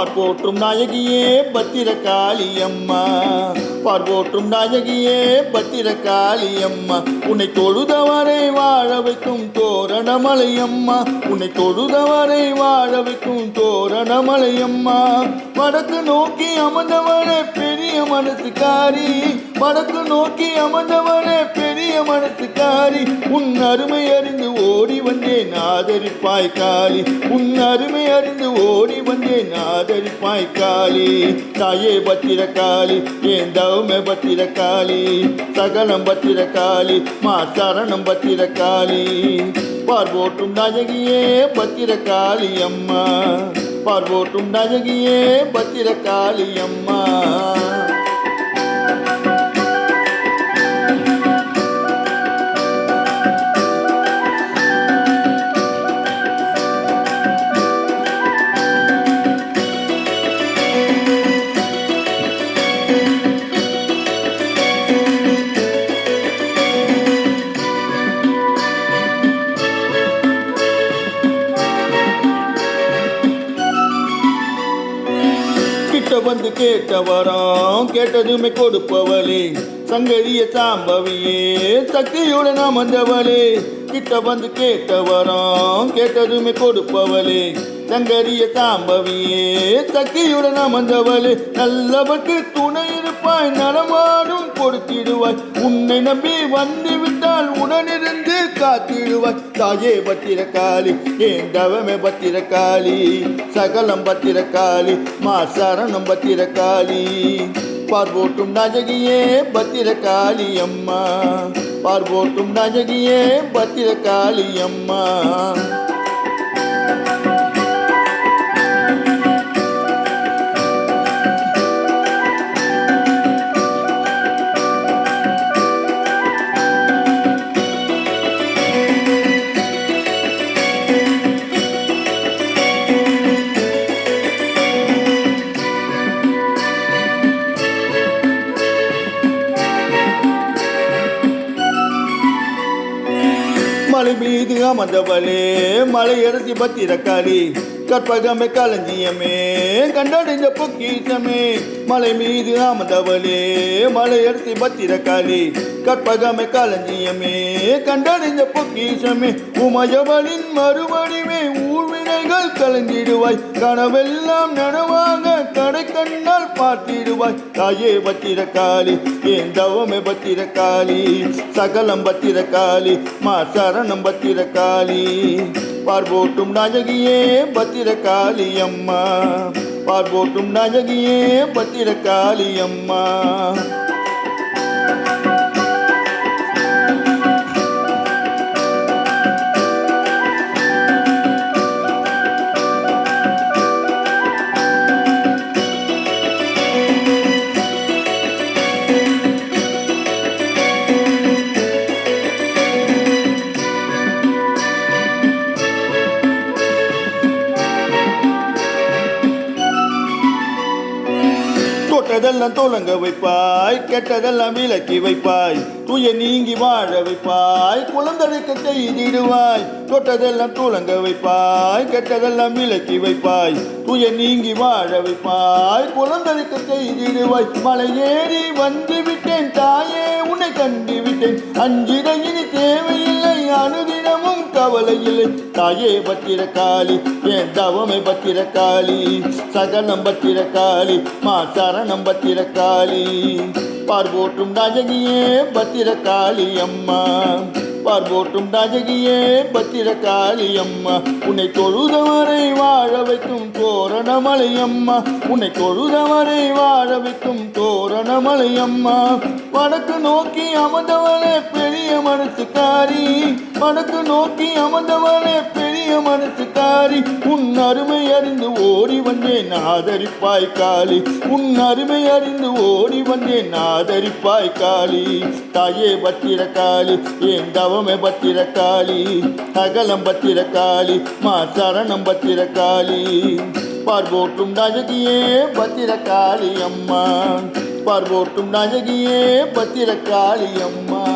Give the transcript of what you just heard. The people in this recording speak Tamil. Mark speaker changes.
Speaker 1: பார்ப்போற்றும் நாயகியே பத்திரகாளி அம்மா பார்ப்போற்றும் நாயகியே பத்திரகாளி அம்மா உன்னை தொழுதவரை வாழ வைக்கும் தோரணமலையம்மா. உன்னை தொழுதவரை வாழ வைக்கும் தோரணமலையம்மா. வடக்கு நோக்கி அமர்ந்தவனே பெரிய மனசுக்காரி. வடக்கு நோக்கி அமர்ந்தவனே பெரிய மனசுக்காரி உன் அருமை அறிந்து ஓடி வந்தேன் ஆதரிப்பாய் காளி. உன் அருமை அறிந்து ஓடி வந்தேன் ஆதரிப்பாய் காளி. தாயே பத்திர காளி ஏன் தவமே பத்திர காளி சகலம் பத்திர காளி மா சரணம் பத்திர காளி பார்வோட்டும் நாயகியே பத்திர காளி அம்மா. பார்வோட்டும் நாயகியே பத்திர காளி அம்மா. வந்து கேட்டவரம் கேட்டதுமே கொடுப்பவளே. சங்கரிய சாம்பவியே சக்தியுடன் அமர்ந்தவளே. கிட்ட வந்து கேட்டவரம் கேட்டதுமே கொடுப்பவளே. சங்கரிய சாம்பவியே சக்தியுடன் அமர்ந்தவளே. நல்லவர்க்கு துணை இருப்பாய் நலமாடும் கொடுத்திடுவாய். உன்னை நம்பி வந்து விட்டால் உடனே காத்திடுவாய். தாயே பத்திரக்காளி ஏண்டவமே பத்திரக்காளி சகலம் பத்திரக்காளி மா சரணம் பத்திரகாளி பார்வோட்டும் நஜகியே பத்திரகாளி அம்மா. பார்வோட்டும் நஜகியே பத்திரகாளி அம்மா. மீது அமர்ந்தவளே மலையரசி பத்திரக்காளி. கற்பகமே களஞ்சியமே கண்டடைந்த பொக்கீசமே மலை மீது அமர்ந்தவளே மலையரசி பத்திரக்காளி. கற்பகமே களஞ்சியமே கண்டடைந்த பொக்கீசமே உமையவளின் மறுவடிவே ஊழ்வினைகள் கலந்திடுவாய். கனவெல்லாம் நனவாக கடை கண்ணால் பார்த்திடுவாய். தாயே பத்திரக்காளி ஏன் தவமே பத்திரக்காளி? சகலம் பத்திரக்காளி மா சரணம் பத்திரக்காளி. பார்வோட்டும் நாயகியே பத்திரகாளி அம்மா பார்வோட்டும் நாயகியே பத்திரகாளி அம்மா தொட்டதெல்லாம் தோலங்க வைப்பாய் கெட்டதெல்லாம் விலக்கி வைப்பாய். துய நீங்கி வாழ வைப்பாய். குழந்தழைக்க செய்திடுவாய். தொட்டதெல்லாம் தோலங்க வைப்பாய். கெட்டதெல்லாம் விலக்கி வைப்பாய். துய நீங்கி வாழ வைப்பாய். குழந்தழைக்க செய்திடுவாய். மலை ஏறி வந்து விட்டேன் தாயே உன்னை கண்டு விட்டேன் அஞ்சிட இனி தேவையில்லை அனுதினமும் கவலை இல்லை. தாயே பத்திரக்காளி என் தவமை பத்திரக்காளி சகலம் பத்திரக்காளி மா சரணம் பத்திரக்காளி பார்வோட்டும் நாயகியே பத்திரக்காளி அம்மா. பார்வோட்டும் நாயகியே பத்திரக்காளி அம்மா. உன்னை தொழுதவரை வாழ வைக்கும் தோரணமலை அம்மா. உன்னை தொழுதவரை வாழ வைக்கும் தோரணமலை அம்மா. வடக்கு நோக்கி அமர்ந்தவளே பெரிய மனசுக்காரி. வடக்கு நோக்கி அமர்ந்தவளே பெரிய மனசுக்காரி உன் அருமை அறிந்து ஓடி வந்தேன் ஆதரிப்பாய் காளி. உன் அருமை அறிந்து ஓடி வந்தேன் ஆதரிப்பாய் காளி. தாயே பத்திர காளி என் தவமே பத்திர காளி அகலம் பத்திர காளி மா சரணம் பத்திர காளி பார்வோட்டும் நஜகியே பத்திர காளி அம்மா. பார்வோட்டும் நஜகியே பத்திர காளி அம்மா.